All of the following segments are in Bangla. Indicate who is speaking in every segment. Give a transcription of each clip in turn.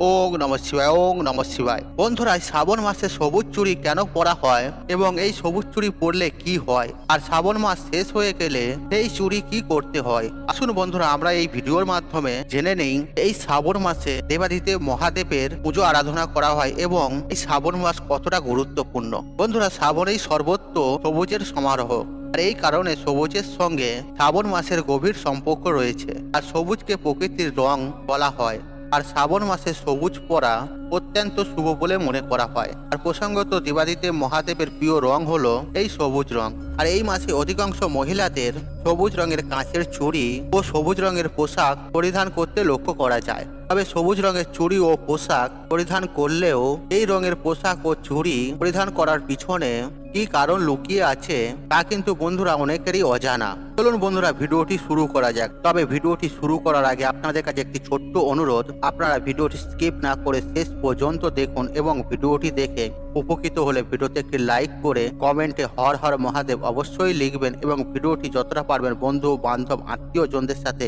Speaker 1: ওং নম শিবায়, ওং নম শিবায়। বন্ধুরা শ্রাবণ মাসে সবুজ চুড়ি কেন পরা হয় এবং এই সবুজ চুড়ি পরলে কি হয়? আর শ্রাবণ মাস শেষ হয়ে গেলে এই চুড়ি কি করতে হয়? আসুন বন্ধুরা, আমরা এই ভিডিওর মাধ্যমে জেনে নেই, এই শ্রাবণ মাসে দেবাদিদেব মহাদেবের পুজো আরাধনা করা হয় এবং এই শ্রাবণ মাস কতটা গুরুত্বপূর্ণ? বন্ধুরা, শ্রাবণেই সর্বত্র সবুজের সমারোহ। আর এই কারণে সবুজের সঙ্গে শ্রাবণ মাসের গভীর সম্পর্ক রয়েছে। আর সবুজকে প্রকৃতির রং বলা হয়। আর শ্রাবণ মাসে সবুজ পরা অত্যন্ত শুভ বলে মনে করা হয়। আর প্রসঙ্গত দিবাদিতে মহাদেবের প্রিয় রং হলো এই সবুজ রং। আর এই মাসে অধিকাংশ মহিলাদের সবুজ রঙের কাঁচের চুড়ি ও সবুজ রঙের পোশাক পরিধান করতে লক্ষ্য করা যায়। তবে সবুজ রঙের চুড়ি ও পোশাক পরিধান করলেও এই রঙের পোশাক ও চুড়ি পরিধান করার পিছনে কি কারণ লুকিয়ে আছে তা কিন্তু বন্ধুরা অনেকেরই অজানা। চলুন বন্ধুরা, ভিডিওটি শুরু করা যাক। তবে ভিডিওটি শুরু করার আগে আপনাদের কাছে একটি ছোট্ট অনুরোধ। আপনারা ভিডিওটি স্কিপ না করে শেষ পর্যন্ত দেখুন এবং ভিডিওটি দেখে উপকৃত হলে ভিডিওতে একটি লাইক করে কমেন্টে হর হর মহাদেব অবশ্যই লিখবেন এবং ভিডিওটি যতটা পারবেন বন্ধু, বান্ধব আত্মীয় জনদের সাথে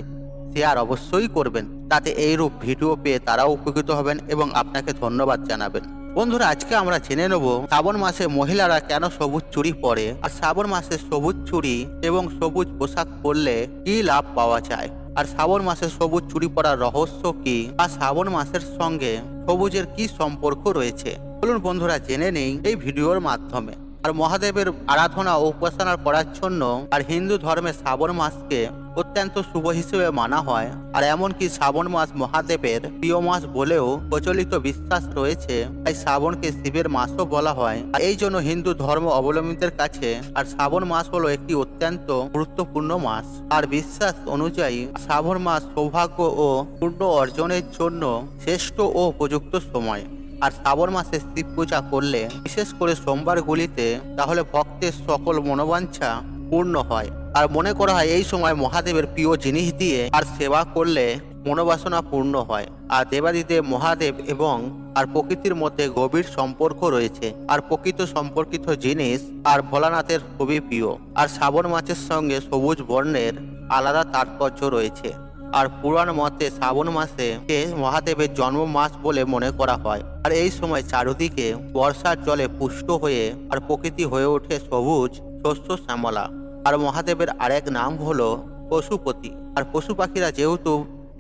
Speaker 1: শেয়ার অবশ্যই করবেন। তাতে এইরূপ ভিডিও পেয়ে তারাও উপকৃত হবেন এবং আপনাকে ধন্যবাদ জানাবেন। বন্ধুরা, আজকে আমরা জেনে নেব শ্রাবণ মাসে মহিলারা কেন সবুজ চুরি পরে আর শ্রাবণ মাসে সবুজ চুরি এবং সবুজ পোশাক পরলে কি লাভ পাওয়া যায়? আর শ্রাবণ মাসে সবুজ চুরি পরার রহস্য কি? আর শ্রাবণ মাসের সঙ্গে সবুজের কি সম্পর্ক রয়েছে? বলুন বন্ধুরা, জেনে নেই এই ভিডিওর মাধ্যমে। আর মহাদেবের আরাধনা ও উপাসনা করার জন্য আর হিন্দু ধর্মে শ্রাবণ মাসকে অত্যন্ত শুভ হিসেবে মানা হয়। আর এমনকি শ্রাবণ মাস মহাদেবের প্রিয় মাস বলেও প্রচলিত বিশ্বাস রয়েছে। তাই শ্রাবণকে শিবের মাসও বলা হয়। আর এই জন্য হিন্দু ধর্ম অবলম্বীদের কাছে আর শ্রাবণ মাস হলো একটি অত্যন্ত গুরুত্বপূর্ণ মাস। আর বিশ্বাস অনুযায়ী শ্রাবণ মাস সৌভাগ্য ও পূর্ণ অর্জনের জন্য শ্রেষ্ঠ ও উপযুক্ত সময়। আর শ্রাবণ মাসে শিব পূজা করলে, বিশেষ করে সোমবারগুলিতে, তাহলে ভক্তের সকল মনোবাঞ্ছা পূর্ণ হয়। আর মনে করা হয় এই সময় মহাদেবের প্রিয় জিনিস দিয়ে আর সেবা করলে মনোবাসনা পূর্ণ হয়। আর দেবাদিদেব মহাদেব এবং আর প্রকৃতির মধ্যে গভীর সম্পর্ক রয়েছে। আর প্রকৃত সম্পর্কিত জিনিস আর ভোলানাথের খুবই প্রিয়। আর শ্রাবণ মাসের সঙ্গে সবুজ বর্ণের আলাদা তাৎপর্য রয়েছে। আর পুরাণ মতে শ্রাবণ মাসে মহাদেবের জন্ম মাস বলে মনে করা হয়। আর এই সময় চারিদিকে বর্ষার জলে পুষ্ট হয়ে আর প্রকৃতি হয়ে ওঠে সবুজ, শস্য, শ্যামলা। আর মহাদেবের আরেক নাম হলো পশুপতি। আর পশু পাখিরা যেহেতু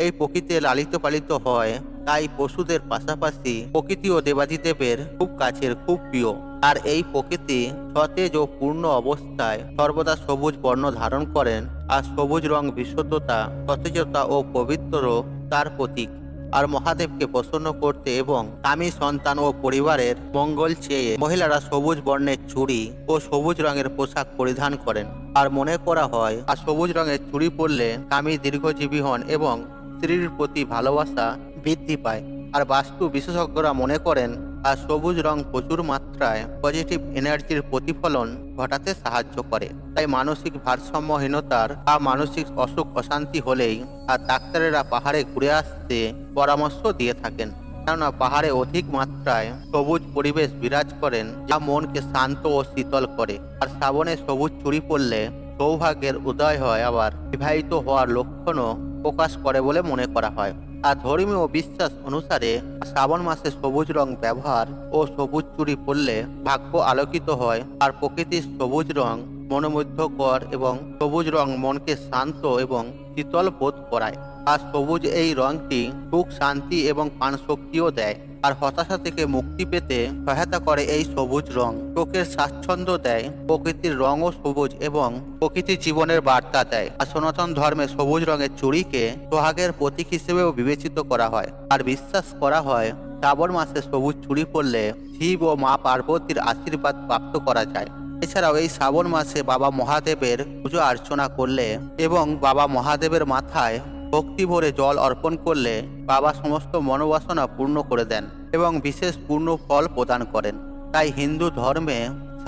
Speaker 1: এই প্রকৃতিতে লালিত পালিত হয় তাই পশুদের পাশাপাশি প্রকৃতি ও দেবাদিদেবের খুব কাছের, খুব প্রিয়। আর এই প্রকৃতি সতেজ ও পূর্ণ অবস্থায় সর্বদা সবুজ বর্ণ ধারণ করেন আর সবুজ রং বিশুদ্ধতা, সতেজতা ও পবিত্র তার প্রতীক। আর মহাদেবকে প্রসন্ন করতে এবং স্বামী, সন্তান ও পরিবারের মঙ্গল চেয়ে মহিলারা সবুজ বর্ণের চুড়ি ও সবুজ রঙের পোশাক পরিধান করেন। আর মনে করা হয়, আর সবুজ রঙের চুড়ি পরলে স্বামী দীর্ঘজীবী হন এবং স্ত্রীর প্রতি ভালোবাসা বৃদ্ধি পায়। আর বাস্তু বিশেষজ্ঞরা মনে করেন আর সবুজ রং প্রচুর মাত্রায় পজিটিভ এনার্জির প্রতিফলন ঘটাতে সাহায্য করে। তাই মানসিক ভারসাম্যহীনতার বা মানসিক অসুখ, অশান্তি হলেই আর ডাক্তারেরা পাহাড়ে ঘুরে আসতে পরামর্শ দিয়ে থাকেন। কেননা পাহাড়ে অধিক মাত্রায় সবুজ পরিবেশ বিরাজ করেন, যা মনকে শান্ত ও শীতল করে। আর শ্রাবণে সবুজ চুরি পড়লে সৌভাগ্যের উদয় হয়, আবার বিবাহিত হওয়ার লক্ষণও প্রকাশ করে বলে মনে করা হয়। আর ধর্মীয় বিশ্বাস অনুসারে শ্রাবণ মাসে সবুজ রং ব্যবহার ও সবুজ চুরি পরলে ভাগ্য আলোকিত হয় আর প্রকৃতির সবুজ রং মনোমুগ্ধকর এবং সবুজ রং মনকে শান্ত এবং শীতল বোধ করায়। আর সবুজ এই রংটি সুখ, শান্তি এবং প্রাণশক্তিও দেয়। আর হতাশা থেকে মুক্তি পেতে সহায়তা করে এই সবুজ রং। চোখের স্বাচ্ছন্দ্য দেয়, প্রকৃতির রঙও সবুজ এবং প্রকৃতির জীবনের বার্তা দেয়। আর সনাতন ধর্মে সবুজ রঙের চুড়িকে সোহাগের প্রতীক হিসেবেও বিবেচিত করা হয়। আর বিশ্বাস করা হয়, শ্রাবণ মাসে সবুজ চুড়ি পরলে শিব ও মা পার্বতীর আশীর্বাদ প্রাপ্ত করা যায়। এছাড়াও এই শ্রাবণ মাসে বাবা মহাদেবের পুজো অর্চনা করলে এবং বাবা মহাদেবের মাথায় ভক্তি ভরে জল অর্পণ করলে বাবা সমস্ত মনোবাসনা পূর্ণ করে দেন এবং বিশেষ পূর্ণ ফল প্রদান করেন। তাই হিন্দু ধর্মে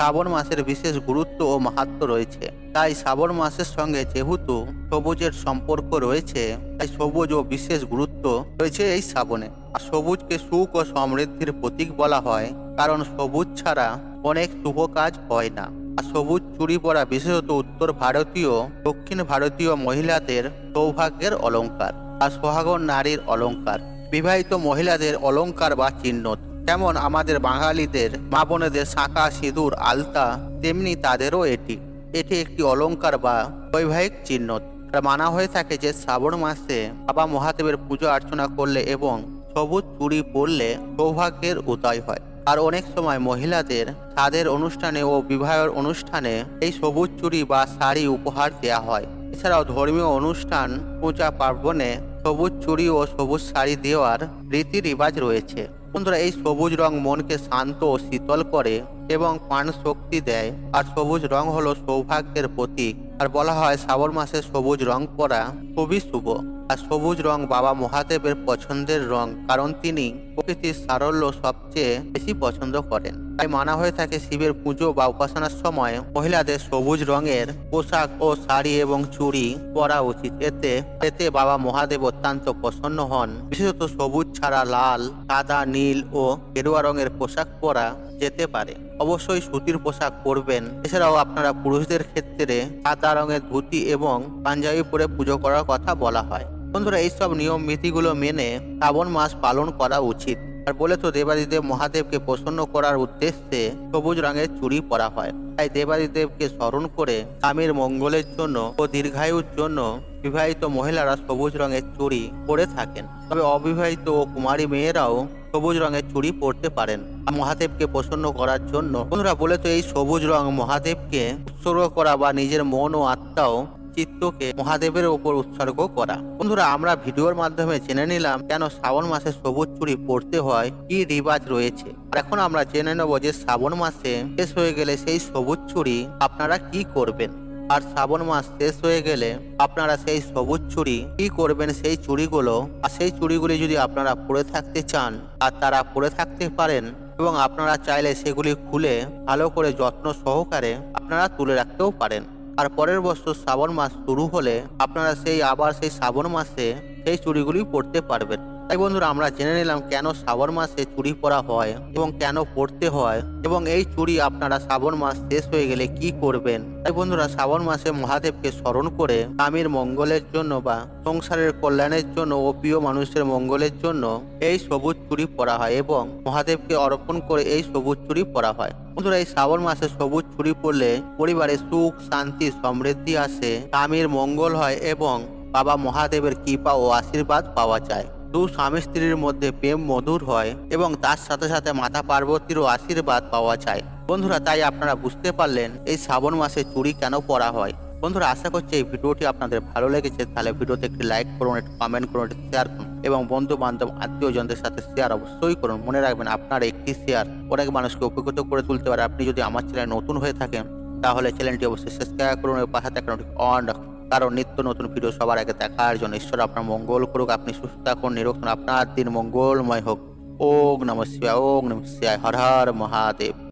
Speaker 1: শ্রাবণ মাসের বিশেষ গুরুত্ব ও মাহাত্ম রয়েছে। তাই শ্রাবণ মাসের সঙ্গে যেহেতু সবুজের সম্পর্ক রয়েছে, তাই সবুজ ও বিশেষ গুরুত্ব রয়েছে এই শ্রাবণে। আর সবুজকে সুখ ও সমৃদ্ধির প্রতীক বলা হয়, কারণ সবুজ ছাড়া অনেক শুভ কাজ হয় না। আর সবুজ চুরি পরা বিশেষত উত্তর ভারতীয়, দক্ষিণ ভারতীয় মহিলাদের সৌভাগ্যের অলঙ্কার আর সোহাগন নারীর অলঙ্কার বিবাহিত মহিলাদের অলংকার বা চিহ্ন যেমন আমাদের বাঙালিদের, মা বোনেদের শাঁখা, সিঁদুর, আলতা, তেমনি তাদেরও এটি। এটি একটি অলংকার বা বৈবাহিক চিহ্ন। মানা হয়ে থাকে যে শ্রাবণ মাসে বাবা মহাদেবের পুজো অর্চনা করলে এবং সবুজ চুড়ি পরলে সৌভাগ্যের উদয় হয়। আর অনেক সময় মহিলাদের তাদের অনুষ্ঠানে ও বিবাহের অনুষ্ঠানে এই সবুজ চুড়ি বা শাড়ি উপহার দেওয়া হয়। এছাড়াও ধর্মীয় অনুষ্ঠান, পূজা পার্বণে সবুজ চুড়ি ও সবুজ শাড়ি দেওয়ার রীতি রিবাজ রয়েছে। বন্ধুরা, এই সবুজ রং মনকে শান্ত ও শীতল করে এবং প্রাণ শক্তি দেয়। আর সবুজ রং হলো সৌভাগ্যের প্রতীক। আর বলা হয় শ্রাবণ মাসে সবুজ রং পরা খুবই শুভ। আর সবুজ রং বাবা মহাদেবের পছন্দের রং, কারণ তিনি প্রকৃতির সারল্য সবচেয়ে বেশি পছন্দ করেন। তাই মানা হয়ে থাকে শিবের পুজো বা উপাসনার সময় মহিলাদের সবুজ রঙের পোশাক ও শাড়ি এবং চুড়ি পরা উচিত। এতে এতে বাবা মহাদেব অত্যন্ত প্রসন্ন হন। বিশেষত সবুজ ছাড়া লাল, সাদা, নীল ও গেরুয়া রঙের পোশাক পরা যেতে পারে। অবশ্যই সুতির পোশাক পরবেন। এছাড়াও আপনারা পুরুষদের ক্ষেত্রে সাদা রঙের ধুতি এবং পাঞ্জাবি পরে পুজো করার কথা বলা হয়। বন্ধুরা, এইসব নিয়ম নীতিগুলো মেনে শ্রাবণ মাস পালন করা উচিত। আর বলে তো দেবাদিদেব মহাদেবকে প্রসন্ন করার উদ্দেশ্যে সবুজ রঙের চুড়ি পরা হয়। তাই দেবাদিদেবকে স্মরণ করে স্বামীর মঙ্গলের জন্য ও দীর্ঘায়ুর জন্য বিবাহিত মহিলারা সবুজ রঙের চুড়ি পরে থাকেন। তবে অবিবাহিত ও কুমারী মেয়েরাও সবুজ রঙের চুড়ি পরতে পারেন। মহাদেবকে প্রসন্ন করার জন্য বন্ধুরা বলে তো এই সবুজ রং মহাদেবকে উৎসর্গ করা বা নিজের মন ও আত্মাও চিত্তকে মহাদেবের ওপর উৎসর্গ করা। বন্ধুরা, আমরা ভিডিওর মাধ্যমে জেনে নিলাম কেন শ্রাবণ মাসে সবুজ চুড়ি পড়তে হয়, কি রিবাজ রয়েছে। এখন আমরা জেনে নেব যে শ্রাবণ মাসে শেষ হয়ে গেলে সেই সবুজ চুড়ি আপনারা কি করবেন। আর শ্রাবণ মাস শেষ হয়ে গেলে আপনারা সেই সবুজ চুড়ি কি করবেন সেই চুড়িগুলো? আর সেই চুড়িগুলি যদি আপনারা পরে থাকতে চান, আর তারা পরে থাকতে পারেন এবং আপনারা চাইলে সেগুলি খুলে ভালো করে যত্ন সহকারে আপনারা তুলে রাখতেও পারেন। আর পরের বছর শ্রাবণ মাস শুরু হলে আপনারা সেই আবার সেই শ্রাবণ মাসে সেই চুড়িগুলি পরতে পারবেন। তাই বন্ধুরা আমরা জেনে নিলাম কেন শ্রাবণ মাসে চুরি পরা হয় এবং কেন পড়তে হয় এবং এই চুরি আপনারা শ্রাবণ মাস শেষ হয়ে গেলে কি করবেন? তাই বন্ধুরা শ্রাবণ মাসে মহাদেবকে স্মরণ করে স্বামীর মঙ্গলের জন্য বা সংসারের কল্যাণের জন্য ও প্রিয় মানুষের মঙ্গলের জন্য এই সবুজ চুরি পরা হয় এবং মহাদেবকে অর্পণ করে এই সবুজ চুরি পরা হয়। বন্ধুরা এই শ্রাবণ মাসে সবুজ চুরি পরলে পরিবারে সুখ, শান্তি, সমৃদ্ধি আসে, স্বামীর মঙ্গল হয় এবং বাবা মহাদেবের কৃপা ও আশীর্বাদ পাওয়া যায়। দু স্বামী স্ত্রীর মধ্যে প্রেম মধুর হয় এবং তার সাথে সাথে মাতা পার্বতীরও আশীর্বাদ পাওয়া যায়। বন্ধুরা, তাই আপনারা বুঝতে পারলেন এই শ্রাবণ মাসে চুরি কেন পরা হয়। বন্ধুরা, আশা করছি এই ভিডিওটি আপনাদের ভালো লেগেছে। তাহলে ভিডিওতে একটি লাইক করুন, একটি কমেন্ট করুন, একটি শেয়ার করুন এবং বন্ধু বান্ধব আত্মীয় জনদের সাথে শেয়ার অবশ্যই করুন। মনে রাখবেন, আপনার একটি শেয়ার অনেক মানুষকে উপকৃত করে তুলতে পারে। আপনি যদি আমার চ্যানেল নতুন হয়ে থাকেন, তাহলে চ্যানেলটি অবশ্যই সাবস্ক্রাইব করুন এবং পাশে থাকা অন রাখুন কারণ নিত্য নতুন ভিডিও সবার আগে দেখার জন্য ঈশ্বর আপনার মঙ্গল করুক, আপনি সুস্থ থাকুন নিরোগ আপনার দিন মঙ্গলময় হোক। ওম নম শিবায়, ওম নম শিবায়, হর হর মহাদেব।